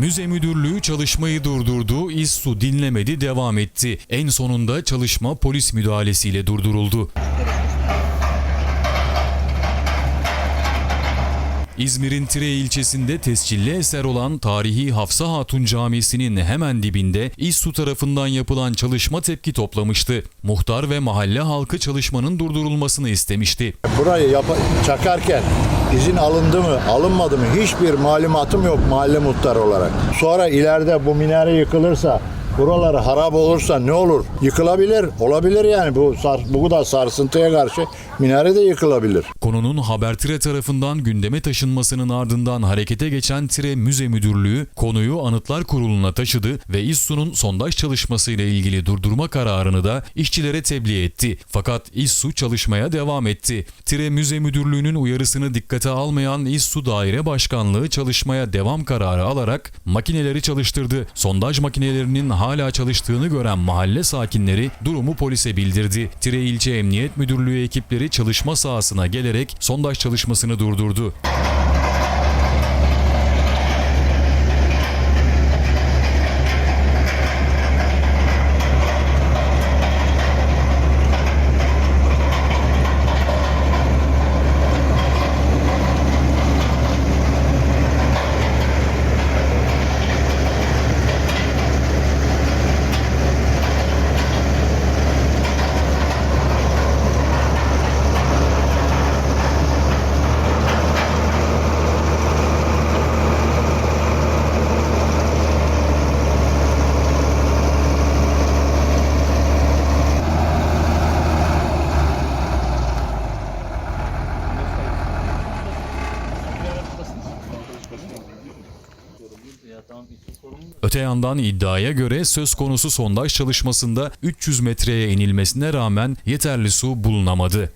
Müze müdürlüğü çalışmayı durdurdu, İSSU dinlemedi, devam etti. En sonunda çalışma polis müdahalesiyle durduruldu. İzmir'in Tire ilçesinde tescilli eser olan tarihi Hafsa Hatun Camisi'nin hemen dibinde İSSU tarafından yapılan çalışma tepki toplamıştı. Muhtar ve mahalle halkı çalışmanın durdurulmasını istemişti. Burayı çakarken izin alındı mı, alınmadı mı hiçbir malumatım yok mahalle muhtarı olarak. Sonra ileride bu minare yıkılırsa, buraları harap olursa ne olur? Yıkılabilir, olabilir yani bu sar, bu kadar sarsıntıya karşı minare de yıkılabilir. Konunun Habertire tarafından gündeme taşınmasının ardından harekete geçen Tire Müze Müdürlüğü konuyu Anıtlar Kurulu'na taşıdı ve İSSU'nun sondaj çalışmasıyla ilgili durdurma kararını da işçilere tebliğ etti. Fakat İSSU çalışmaya devam etti. Tire Müze Müdürlüğü'nün uyarısını dikkate almayan İSSU Daire Başkanlığı çalışmaya devam kararı alarak makineleri çalıştırdı. Sondaj makinelerinin hala çalıştığını gören mahalle sakinleri durumu polise bildirdi. Tire İlçe Emniyet Müdürlüğü ekipleri çalışma sahasına gelerek sondaj çalışmasını durdurdu. Öte yandan iddiaya göre söz konusu sondaj çalışmasında 300 metreye inilmesine rağmen yeterli su bulunamadı.